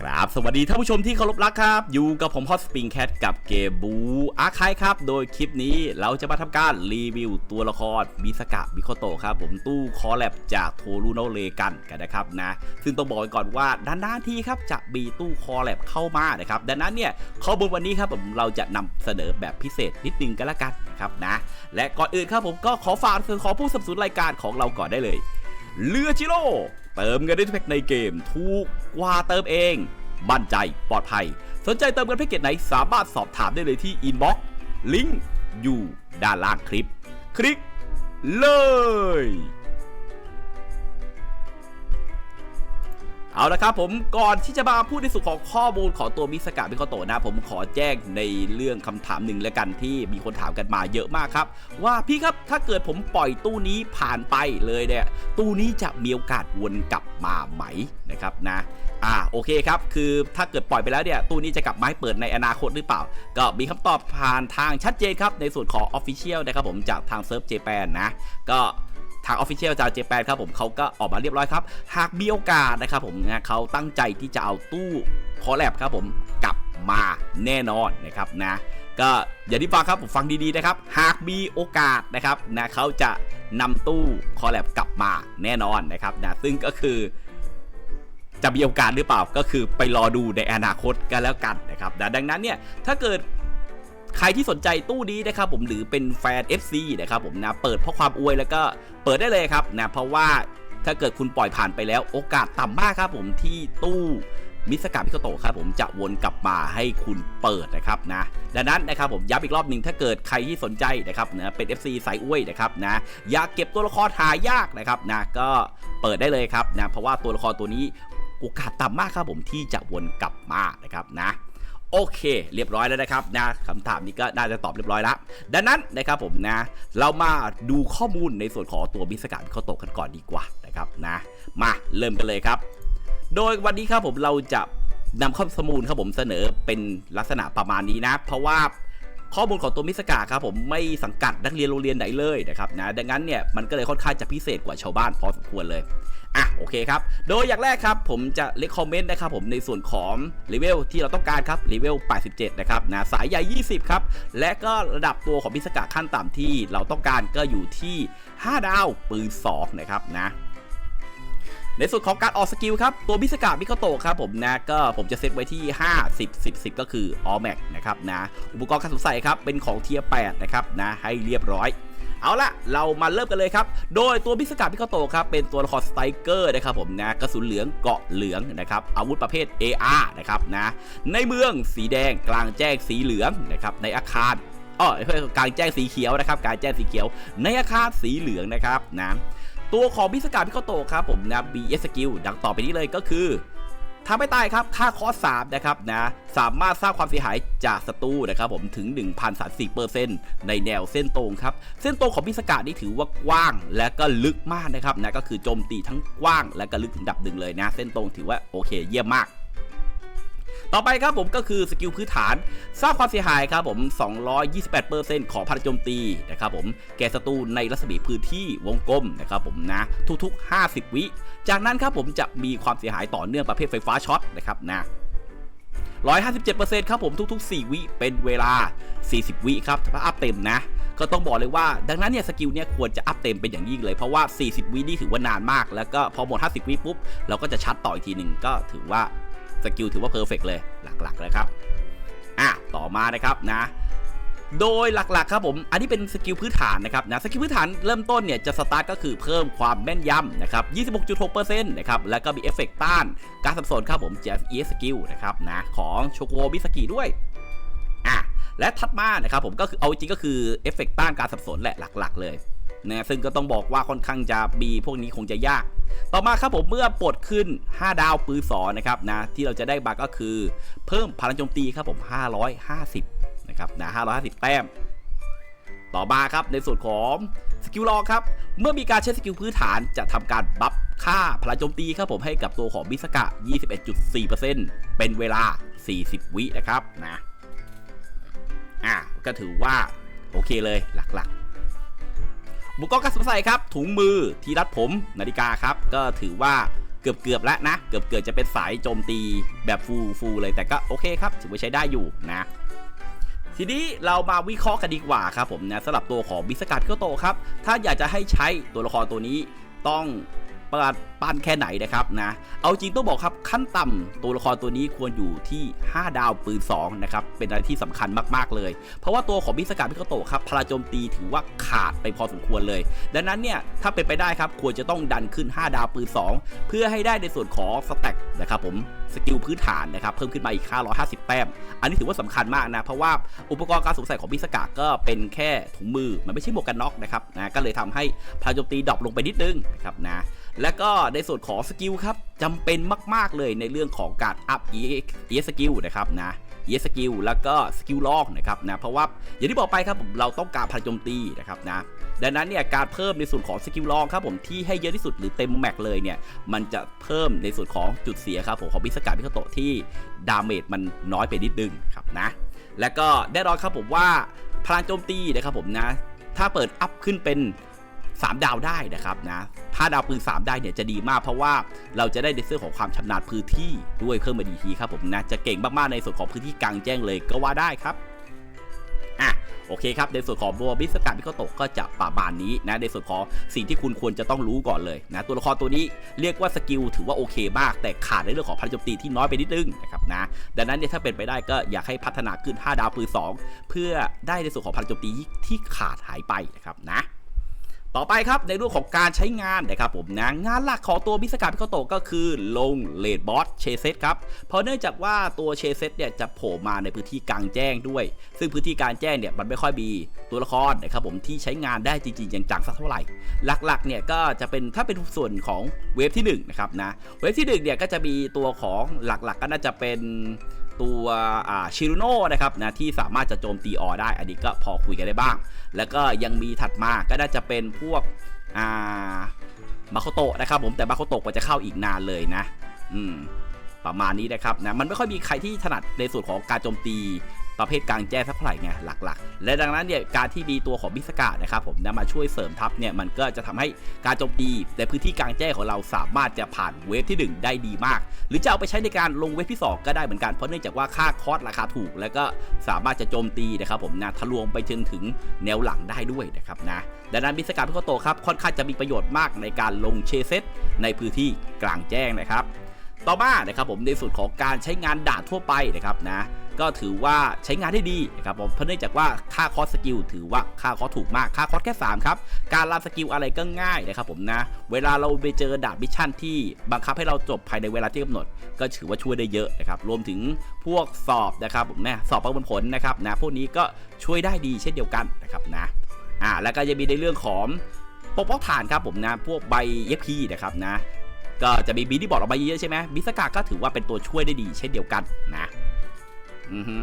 ครับสวัสดีท่านผู้ชมที่เคารพรักครับ อยู่กับผมฮอตสปริงแคทกับเกมบูอาคายครับ โดยคลิปนี้เราจะมาทำการรีวิวตัวละครมิสกะมิโคโตะครับ ผมตู้คอแลบจากโทรูโนเลกันกันนะครับนะ ซึ่งต้องบอกก่อนว่าด้านๆที่ครับจะมีตู้คอแลบเข้ามานะครับ ดังนั้นเนี่ยข้อมูลวันนี้ครับผมเราจะนำเสนอแบบพิเศษนิดนึงกันละกันนะครับนะ และก่อนอื่นครับผมก็ขอฝากขอผู้สนับสนุนรายการของเราก่อนได้เลยเรือจิโร่เติมเงินได้ทุกแพ็คในเกมถูก กว่าเติมเองมั่นใจปลอดภัย สนใจเติมเงินแพ็กเกจไหนสามารถสอบถามได้เลยที่อินบ็อกซ์ลิงก์อยู่ด้านล่างคลิป คลิกเลย เอาละครับผมก่อนที่จะมาพูดในส่วนของข้อมูลของตัวมิสกะมิโคโตะนะผมขอแจ้งในเรื่องคำถามหนึ่งแล้วกันที่มีคนถามกันมาเยอะมากครับ ว่าพี่ครับถ้าเกิดผมปล่อยตู้นี้ผ่านไปเลยเนี่ยตู้นี้จะมีโอกาสวนกลับมาไหมนะครับนะอ่าโอเคครับ คือถ้าเกิดปล่อยไปแล้วเนี่ยตู้นี้จะกลับมาให้เปิดในอนาคตหรือเปล่า ก็มีคำตอบผ่านทางชัดเจนครับในส่วนของ Official นะครับผมจากทางเซิร์ฟเจแปนนะก็ ทาง Official จากเจแปนครับผมเขาก็ออกมาเรียบร้อยครับ หากมีโอกาสนะครับผมนะเขาตั้งใจที่จะเอาตู้คอแลบครับผมกลับมาแน่นอนนะครับนะก็อย่าที่ฟังครับผมฟังดีๆนะครับ หากมีโอกาสนะครับนะเขาจะนำตู้คอแลบกลับมาแน่นอนนะครับนะซึ่งก็คือจะมีโอกาสหรือเปล่าก็คือไปรอดูในอนาคตกันแล้วกันนะครับนะดังนั้นเนี่ยถ้าเกิดใครที่สนใจตู้นี้นะครับผมหรือเป็นแฟน FC นะครับผมนะเปิดเพราะความอวยแล้วก็ เปิดได้เลยครับนะเพราะว่าถ้าเกิดคุณปล่อยผ่านไปแล้ว โอกาสต่ำมากครับผมที่ตู้มิสกามิโคโตะครับผมจะวนกลับมาให้คุณเปิดนะครับนะดังนั้นนะครับผมย้ำอีกรอบหนึ่งถ้าเกิดใครที่สนใจนะครับนะเป็น FC สายอ้วยนะครับนะอยากเก็บตัวละครหายากนะครับนะก็เปิดได้เลยครับนะเพราะว่าตัวละครตัวนี้โอกาสต่ำมากครับผมที่จะวนกลับมานะครับนะ โอเค เรียบร้อยแล้วนะครับนะคำถามนี้ก็น่าจะตอบเรียบร้อยแล้วดังนั้นนะครับผมนะ เรามาดูข้อมูลในส่วนของตัวมิสการเข้าโตะกันก่อนดีกว่านะครับนะมาเริ่มกันเลยครับ โดยวันนี้ครับผมเราจะนำข้อมูลครับผมเสนอเป็นลักษณะประมาณนี้นะ เพราะว่าข้อมูลของตัวมิสกาครับผมไม่สังกัดนักเรียนโรงเรียนไหนเลยนะครับนะดังนั้นเนี่ยมันก็เลยค่อนข้างจะพิเศษกว่าชาวบ้านพอสมควรเลย อะโอเคครับ โดยอย่างแรกครับผมจะเลคคอมเมนต์นะครับผมในส่วนของเลเวลที่เราต้องการครับเลเวล 87 นะครับนะสายใหญ่ 20 ครับ และก็ระดับตัวของมิสกาขั้นต่ำที่เราต้องการก็อยู่ที่ 5 ดาวปืน 2 นะครับนะในส่วนของการออกสกิลครับ ตัวมิสกามิโคโตะครับผมนะ ก็ผมจะเซตไว้ที่ 5 10 10 10 ก็คือ All Max นะครับนะ อุปกรณ์การสงสัยครับ เป็นของเทียร์8นะครับนะ ให้เรียบร้อย เอาละเรามาเริ่มกันเลยครับ โดยตัวมิสกามิโคโตครับเป็นตัวละครสไตรเกอร์นะครับผมนะกระสุนเหลืองเกาะเหลืองนะครับอาวุธประเภท AR นะครับนะในเมืองสีแดงกลางแจ้งสีเหลืองนะครับในอาคารอ๋อกลางแจ้งสีเขียวนะครับกลางแจ้งสีเขียว ในอาคารสีเหลืองนะครับนะตัวของมิสกามิโคโตครับผมนะ BS สกิลดังต่อไปนี้เลยก็คือ ทำให้ตายครับค่าคอส3นะครับนะสามารถสร้างความเสียหายจากศัตรูนะครับผมถึง 1,034%ในแนวเส้นตรงครับ เส้นตรงของพิสกานี่ถือว่ากว้างและก็ลึกมากนะครับนะก็คือโจมตีทั้งกว้างและก็ลึกถึงดับหนึ่งเลยนะ เส้นตรงถือว่าโอเคเยี่ยมมาก ต่อไปครับผมก็คือสกิลพื้นฐานสร้างความเสียหายครับผม 228%ของพลังโจมตีนะครับผม แก่ศัตรูในรัศมีพื้นที่วงกลมนะครับผมนะ ทุกๆ 50 วิ จากนั้นครับผมจะมีความเสียหายต่อเนื่องประเภทไฟฟ้าช็อตนะครับนะ157%ครับผมทุก ๆ 4 วิเป็นเวลา 40 วิครับถ้าอัพเต็มนะ ก็ต้องบอกเลยว่า ดังนั้นเนี่ยสกิลเนี่ยควรจะอัพเต็มเป็นอย่างยิ่งเลย เพราะว่า 40 วินี่ถือว่านานมาก แล้วก็พอหมด 50 วิปุ๊บเราก็จะชัดต่ออีกทีหนึ่งก็ถือว่า สกิลถือว่าเพอร์เฟกเลยหลักๆเลยครับอะต่อมานะครับนะ โดยหลักๆครับผม อันนี้เป็นสกิลพื้นฐานนะครับนะสกิลพื้นฐานเริ่มต้นเนี่ยจะสตาร์ทก็คือเพิ่มความแม่นยำนะครับ26.6%นะครับแล้วก็มีเอฟเฟกต์ต้านการสับสนครับผมจาก ES Skill นะครับนะของโชโกบิสกิด้วยอะและถัดมานะครับผมก็คือเอาจริงก็คือเอฟเฟกต์ต้านการสับสนแหละหลัก ๆ เลย นะซึ่งก็ต้องบอกว่าค่อนข้างจะมีพวกนี้คงจะยาก ต่อมาครับผมเมื่อปลดขึ้น 5 ดาวปืนสอนะครับนะที่เราจะได้มาก็คือ เพิ่มพลังโจมตีครับผม 550นะครับนะ550 แต้ม ต่อมาครับในส่วนของสกิลลองครับ เมื่อมีการใช้สกิลพื้นฐานจะทำการบัฟค่าพลังโจมตีครับผมให้กับตัวของบิสกะ 21.4%เป็นเวลา 40 วินะครับนะ อะก็ถือว่า โอเคเลยหลักๆ บุกกรการสวมใส่ครับ ถุงมือที่รัดผมนาฬิกาครับ ก็ถือว่ากือบเกือบๆแล้วนะ เกือบเกือบๆจะเป็นสายโจมตีแบบฟูฟูเลยแต่ก็โอเคครับถือว่าใช้ได้อยู่นะทีนี้เรามาวิเคราะห์กันดีกว่าครับผมนะสำหรับตัวของบิสกัดพิโกโตครับ ถ้าอยากจะให้ใช้ตัวละครตัวนี้ต้อง ปราดปานแค่ไหนนะครับนะเอาจริงต้องบอกครับขั้นต่ำตัวละครตัวนี้ควรอยู่ที่ 5 ดาวปืน2นะครับเป็นอะไรที่สำคัญมากๆเลย เพราะว่าตัวของบิสกัดพิโคโตครับพลาโจมตีถือว่าขาดไปพอสมควรเลย ดังนั้นเนี่ยถ้าเป็นไปได้ครับควรจะต้องดันขึ้น 5 ดาวปืน 2 เพื่อให้ได้ในส่วนของสแต็กนะครับผมสกิลพื้นฐานนะครับเพิ่มขึ้นมาอีก 550 แต้ม อันนี้ถือว่าสำคัญมากนะ เพราะว่าอุปกรณ์การสวมใส่ของบิสกาก็เป็นแค่ถุงมือมันไม่ใช่หมวกกันน็อกนะครับนะก็เลยทำให้พลังโจมตีดรอปลงไปนิดนึงนะครับนะ และก็ในส่วนของสกิลครับจำเป็นมากๆเลยในเรื่องของการอัพ EX สกิลนะครับนะ EX สกิลแล้วก็สกิลลอกนะครับนะเพราะว่าอย่างที่บอกไปครับผมเราต้องการพลังโจมตีนะครับนะดังนั้นเนี่ยการเพิ่มในส่วนของสกิลลองครับผมที่ให้เยอะที่สุดหรือเต็มแม็กเลยเนี่ยมันจะเพิ่มในส่วนของจุดเสียครับผมของบิสกาพิคโตะที่ดาเมจมันน้อยไปนิดนึงครับนะและก็แน่นอนครับผมว่าพลังโจมตีนะครับผมนะถ้าเปิดอัพขึ้นเป็น 3 ดาวได้นะครับนะถ้าดาวปืน 3 ได้เนี่ยจะดีมากเพราะว่าเราจะได้ในเรื่องของความชำนาญพื้นที่ด้วยเพิ่มมาดีทีครับผมนะจะเก่งมากๆในส่วนของพื้นที่กลางแจ้งเลยก็ว่าได้ครับอะโอเคครับ ในส่วนของบัวบิสกัดพิโคโตก็จะประมาณนี้นะในส่วนของสิ่งที่คุณควรจะต้องรู้ก่อนเลยนะตัวละครตัวนี้เรียกว่าสกิลถือว่าโอเคมาก แต่ขาดในเรื่องของพลังโจมตีที่น้อยไปนิดนึงนะครับนะดังนั้นเนี่ยถ้าเป็นไปได้ก็อยากให้พัฒนาขึ้น 5 ดาวปืน2 เพื่อได้ในส่วนของพลังโจมตีที่ขาดหายไปนะครับนะ ต่อไปครับในเรื่องของการใช้งานนะครับผมนะงานหลักของตัวมิสกาพิโคโตก็คือลงเลดบอสเชเซตครับเพราะเนื่องจากว่าตัวเชเซตเนี่ยจะโผล่มาในพื้นที่กลางแจ้งด้วย ซึ่งพื้นที่กลางแจ้งเนี่ยมันไม่ค่อยมีตัวละครนะครับผมที่ใช้งานได้จริงๆอย่างจังสักเท่าไหร่ หลักๆเนี่ยก็จะเป็นถ้าเป็นส่วนของเวฟที่1นะครับนะเวฟที่1เนี่ยก็จะมีตัวของหลักๆก็น่าจะเป็น ตัวชิรุโน่นะครับนะที่สามารถจะโจมตีออได้ อันนี้ก็พอคุยกันได้บ้าง แล้วก็ยังมีถัดมาก็น่าจะเป็นพวกอ่ามาโคโตะนะครับผมแต่มาโคโตะกว่าจะเข้าอีกนานเลยนะ อืมประมาณนี้นะครับนะมันไม่ค่อยมีใครที่ถนัดในส่วนของการโจมตี ประเภทกลางแจ้งสักเท่าไหร่ไงหลักๆ และดังนั้นเนี่ยการที่มีตัวของบิสกานะครับผมนะมาช่วยเสริมทัพเนี่ยมันก็จะทำให้การโจมตีในพื้นที่กลางแจ้งของเราสามารถจะผ่านเวฟที่ 1 ได้ดีมาก หรือจะเอาไปใช้ในการลงเวฟที่ 2 ก็ได้เหมือนกันเพราะเนื่องจากว่าค่าคอสราคาถูก แล้วก็สามารถจะโจมตีนะครับผมนะทะลวงไปจนถึงแนวหลังได้ด้วยนะครับนะดังนั้นบิสกาพิโคโตครับค่อนข้างจะมีประโยชน์มากในการลงเชเซตในพื้นที่กลางแจ้งนะครับ ต่อมานะครับผมในส่วนของการใช้งานด่านทั่วไปนะครับนะ ก็ถือว่าใช้งานได้ดีนะครับผมเพราะเนื่องจากว่าค่าคอสสกิลถือว่าค่าคอสถูกมากค่าคอสแค่ 3 ครับ การรันสกิลอะไรก็ง่ายนะครับผมนะ เวลาเราไปเจอดานมิชชั่นที่บังคับให้เราจบภายในเวลาที่กำหนด ก็ถือว่าช่วยได้เยอะนะครับรวมถึงพวกสอบนะครับผมนะสอบประเมินผลนะครับนะพวกนี้ก็ช่วยได้ดีเช่นเดียวกันนะครับนะอ่าแล้วก็ยังมีในเรื่องของปกป้องฐานครับผมนะพวกใบเย็บพีนะครับนะก็จะมีบีที่บอกออกมาเยอะใช่ไหมบิสกาก็ถือว่าเป็นตัวช่วยได้ดีเช่นเดียวกันนะ อือฮึ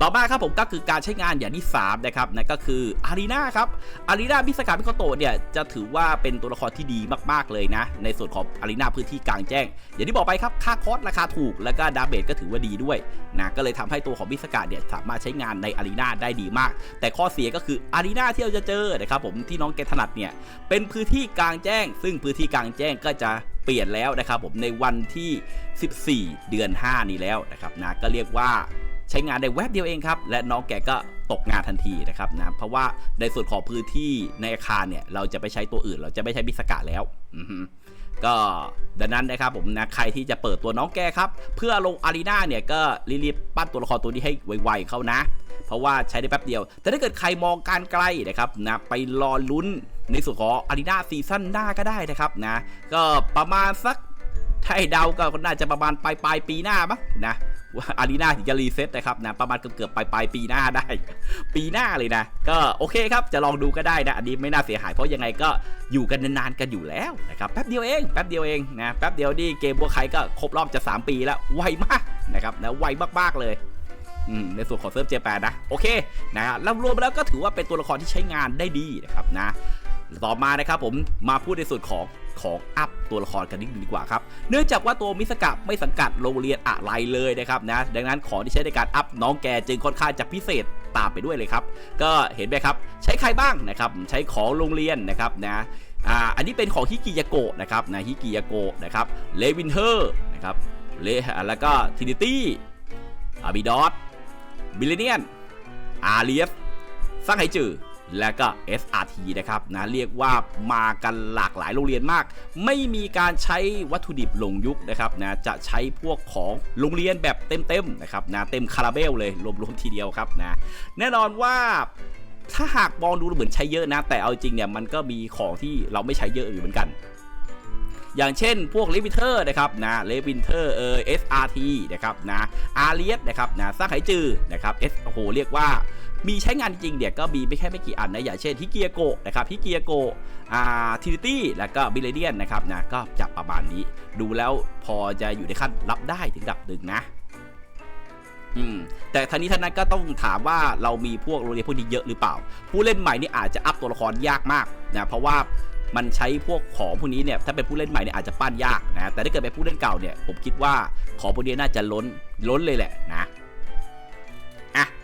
ต่อมาครับผมก็คือการใช้งานอย่างที่3นะครับนั่นก็คืออารีนาครับอารีนาบิสกาพิโคโตเนี่ยจะถือว่าเป็นตัวละครที่ดีมากๆเลยนะ ในส่วนของอารีนาพื้นที่กลางแจ้ง อย่างที่บอกไปครับค่าคอสราคาถูก แล้วก็ดาเมจก็ถือว่าดีด้วยนะก็เลยทำให้ตัวของบิสกาเนี่ยสามารถใช้งานในอารีนาได้ดีมาก แต่ข้อเสียก็คืออารีนาที่เราจะเจอนะครับผมที่น้องแกถนัดเนี่ยเป็นพื้นที่กลางแจ้ง ซึ่งพื้นที่กลางแจ้งก็จะเปลี่ยนแล้วนะครับผมในวันที่ 14 เดือน 5 นี้แล้วนะครับนะก็เรียกว่า ใช้งานได้แวบเดียวเองครับ และน้องแกก็ตกงานทันทีนะครับนะเพราะว่าในส่วนของพื้นที่ในอาคารเนี่ยเราจะไปใช้ตัวอื่น เราจะไม่ใช้บิสกาแล้วก็ดังนั้นนะครับผมนะใครที่จะเปิดตัวน้องแกครับ เพื่อลงอารีนาเนี่ยก็รีบๆปั้นตัวละครตัวนี้ให้ไวๆเข้านะ เพราะว่าใช้ได้แป๊บเดียว แต่ถ้าเกิดใครมองการไกลนะครับนะไปรอลุ้นในส่วนของอารีนาซีซั่นหน้าก็ได้นะครับนะ ก็ประมาณสักถ้าเดาก็น่าจะประมาณปลายปลายปีหน้ามั้งนะ อารีนาถึงจะรีเซ็ตนะครับนะประมาณเกือบเกือบๆปลายปลายปีหน้าได้ ปีหน้าเลยนะ ก็โอเคครับจะลองดูก็ได้นะอันนี้ไม่น่าเสียหายเพราะยังไงก็อยู่กันนานๆกันอยู่แล้วนะครับแป๊บเดียวเองแป๊บเดียวเองนะแป๊บเดียวนี่เกมบัวไข่ก็ครบรอบจะ 3 ปีแล้วไวมากนะครับนะไวมากๆเลยในส่วนของเซิร์ฟเจแปนนะโอเคนะฮะแล้วรวมแล้วก็ถือว่าเป็นตัวละครที่ใช้งานได้ดีนะครับนะต่อมานะครับผมมาพูดในส่วนของของอัพตัวละครกันนิดนึงดีกว่าครับ เนื่องจากว่าตัวมิสกะไม่สังกัดโรงเรียนอะไรเลยนะครับนะ ดังนั้นของที่ใช้ในการอัพน้องแกจึงค่อนข้างจะพิเศษตามไปด้วยเลยครับ ก็เห็นไหมครับ ใช้ใครบ้างนะครับ ใช้ของโรงเรียนนะครับนะอ่าอันนี้เป็นของฮิกิยาโกะนะครับนะฮิกิยาโกะนะครับเลวินเทอร์นะครับเลแล้วก็ทินิตี้อาบิดอสบิลเนียนอาเลียสซังไฮจือ และก็ SRT นะครับนะเรียกว่ามากันหลากหลายโรงเรียนมาก ไม่มีการใช้วัตถุดิบหลงยุคนะครับนะจะใช้พวกของโรงเรียนแบบเต็มๆนะครับนะเต็มคาราเบลเลยรวมๆทีเดียวครับนะแน่นอนว่าถ้าหากมองดูเหมือนใช้เยอะนะ แต่เอาจริงเนี่ยมันก็มีของที่เราไม่ใช้เยอะอยู่เหมือนกัน อย่างเช่นพวกเลวิเทอร์นะครับนะเลวินเทอร์เออ SRT นะครับนะอาเลียสนะครับนะซากไหจือนะครับ S โอ้โหเรียกว่า มีใช้งานจริงเนี่ยก็มีไม่แค่ไม่กี่อันนะอย่างเช่นฮิเกียโกนะครับฮิเกียโกอ่าทินิตี้แล้วก็บิเลเดียนนะครับนะก็จะประมาณนี้ ดูแล้วพอจะอยู่ในขั้นรับได้ถึงดับหนึ่งนะอืมแต่ท่านี้ท่านนั้นก็ต้องถามว่าเรามีพวกโรงเรียนพวกนี้เยอะหรือเปล่า ผู้เล่นใหม่นี่อาจจะอัพตัวละครยากมากนะเพราะว่ามันใช้พวกของพวกนี้เนี่ยถ้าเป็นผู้เล่นใหม่เนี่ยอาจจะปั้นยากนะแต่ถ้าเกิดเป็นผู้เล่นเก่าเนี่ยผมคิดว่าของพวกนี้น่าจะล้นล้นเลยแหละนะ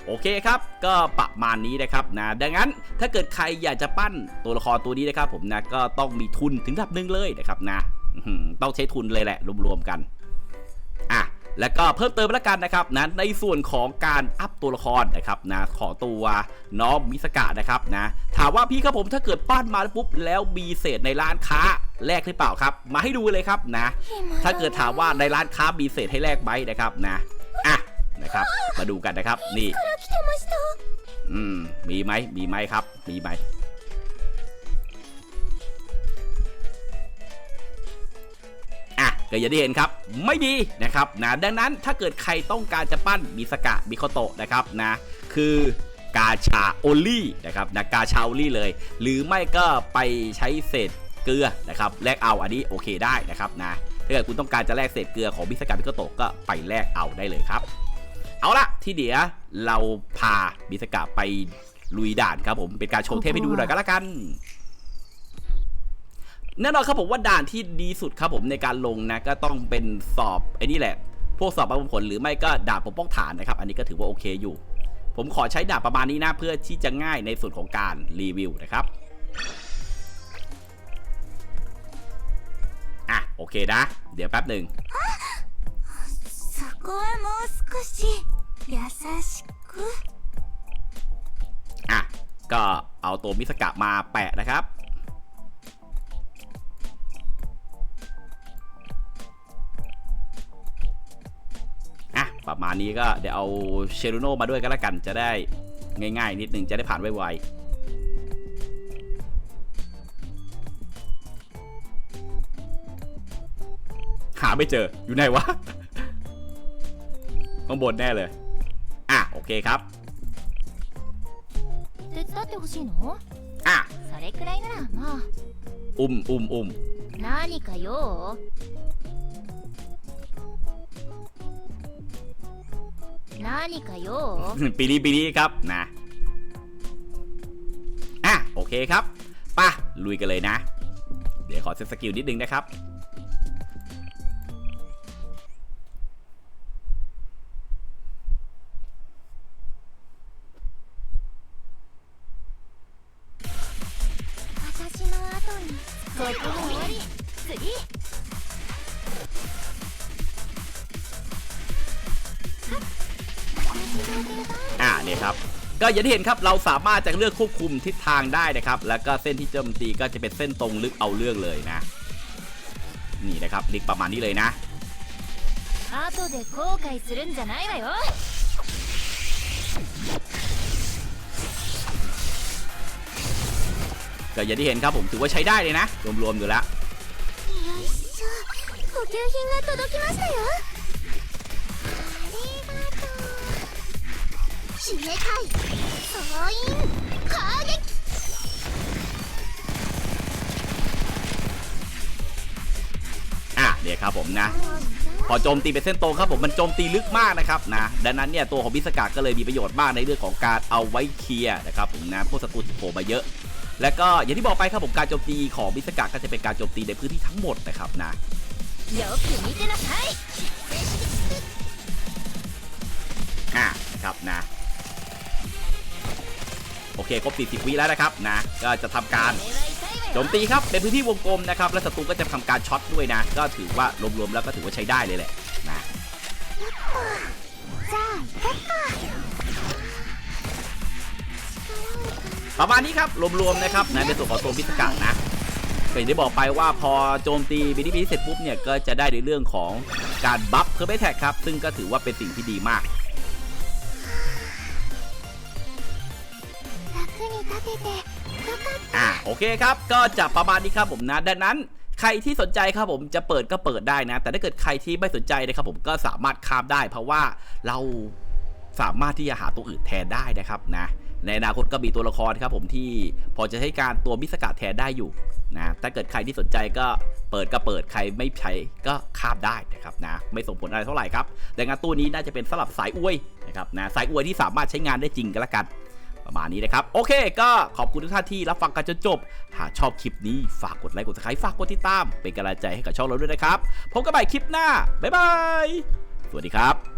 โอเคครับ ก็ประมาณนี้นะครับนะดังนั้นถ้าเกิดใครอยากจะปั้นตัวละครตัวนี้นะครับผมนะก็ต้องมีทุนถึงระดับหนึ่งเลยนะครับนะอื้อหือต้องใช้ทุนเลยแหละรวมๆกันอะแล้วก็เพิ่มเติมแล้วกันนะครับนะในส่วนของการอัพตัวละครนะครับนะของตัวน้องมิสกะนะครับนะถามว่าพี่ครับผมถ้าเกิดปั้นมาแล้วปุ๊บแล้วมีเศษในร้านค้าแลกหรือเปล่าครับ มาให้ดูเลยครับนะ ถ้าเกิดถามว่าในร้านค้ามีเศษให้แลกไหมนะครับนะอะนะครับ มาดูกันนะครับนี่来てました อืมมีไหมมีไหมครับ มีไหมอ่ะก็อย่างที่เห็นครับ ไม่มีนะครับนะดังนั้นถ้าเกิดใครต้องการจะปั้นมิสกะมิโคโตะนะครับนะคือกาชาโอลี่นะครับนะกาชาโอลี่เลย หรือไม่ก็ไปใช้เศษเกลือนะครับแลกเอาอันนี้โอเคได้นะครับนะถ้าเกิดคุณต้องการจะแลกเศษเกลือของมิสกะมิโคโตะก็ไปแลกเอาได้เลยครับ เอาละที่เดี๋ยวเราพามิสกะไปลุยด่านครับผมเป็นการโชว์เทพให้ดูหน่อยก็แล้วกันแน่นอนครับผมว่าด่านที่ดีสุดครับผมในการลงนะก็ต้องเป็นสอบไอ้นี่แหละ พวกสอบบางผลหรือไม่ก็ด่าบปกป้องฐานนะครับ อันนี้ก็ถือว่าโอเคอยู่ ผมขอใช้ด่าบประมาณนี้นะเพื่อที่จะง่ายในส่วนของการรีวิวนะครับอะโอเคนะ เดี๋ยวแป๊บหนึ่ง こはもう少し優しく อ่ะ ก็เอาตัวมิสกะมาแปะนะครับ อ่ะ ประมาณนี้ก็เดี๋ยวเอาเชรุโนมาด้วยก็แล้วกันจะได้ง่ายๆ นิดนึงจะได้ผ่านไวๆ หาไม่เจอ อยู่ไหนวะ ข้างบนแน่เลย อ่ะ โอเคครับ 手伝ってほしいの อ่ะ それくらいならまあ อุ้มอุ้มอุ้ม 何か用何か用 ปีนี้ปีนี้ครับนะ อ่ะ โอเคครับไป่ะ ลุยกันเลยนะ เดี๋ยวขอเซตสกิลนิดนึงนะครับ ここも終わり次 อ่ะเนี่ยครับ ก็อย่างที่เห็นครับเราสามารถจะเลือกควบคุมทิศทางได้นะครับ แล้วก็เส้นที่โจมตีก็จะเป็นเส้นตรงลึกเอาเรื่องเลยนะ นี่นะครับลิกประมาณนี้เลยนะ 後で後悔するんじゃないわよ ก็อย่างที่เห็นครับผมถือว่าใช้ได้เลยนะ รวมๆอยู่แล้วอะเนี่ยครับผมนะพอโจมตีเป็นเส้นตรงครับผมมันโจมตีลึกมากนะครับนะดังนั้นเนี่ยตัวของบิสกาก็เลยมีประโยชน์มากในเรื่องของการเอาไว้เคลียร์นะครับผมนะพวกสกุลชิโผล่มาเยอะ และก็อย่างที่บอกไปครับผมการโจมตีของมิสกะก็จะเป็นการโจมตีในพื้นที่ทั้งหมดนะครับนะเยอะครับนะ โอเคครบ40วิแล้วนะครับนะ ก็จะทำการโจมตีครับในพื้นที่วงกลมนะครับ และศัตรูก็จะทำการช็อตด้วยนะ ก็ถือว่ารวมๆแล้วก็ถือว่าใช้ได้เลยแหละนะ ประมาณนี้ครับรวมๆนะครับในส่วนของตัมพิสกะนะก็อย่างที่บอกไปว่าพอโจมตีบีดีบินเสร็จปุ๊บเนี่ยก็จะได้ในเรื่องของการบัฟเพิ่มไปแท็กครับ ซึ่งก็ถือว่าเป็นสิ่งที่ดีมากอ่าโอเคครับ ก็จะประมาณนี้ครับผมนะดังนั้นใครที่สนใจครับผมจะเปิดก็เปิดได้นะ แต่ถ้าเกิดใครที่ไม่สนใจนะครับผมก็สามารถข้ามได้ เพราะว่าเราสามารถที่จะหาตัวอื่นแทนได้นะครับนะ ในอนาคตก็มีตัวละครครับผมที่พอจะให้การตัวมิสกัดแทนได้อยู่นะถ้าเกิดใครที่สนใจก็เปิดก็เปิดใครไม่ใช้ก็ข้ามได้นะครับนะไม่ส่งผลอะไรเท่าไหร่ครับแต่งานตู้นี้น่าจะเป็นสำหรับสายอวยนะครับนะสายอวยที่สามารถใช้งานได้จริงกันละกันประมาณนี้นะครับ โอเคก็ขอบคุณทุกท่านที่รับฟังกันจนจบ หากชอบคลิปนี้ฝากกดไลค์กด subscribe ฝากกดติดตาม เป็นกำลังใจให้กับช่องเราด้วยนะครับพบกันใหม่คลิปหน้า บ๊ายบาย สวัสดีครับ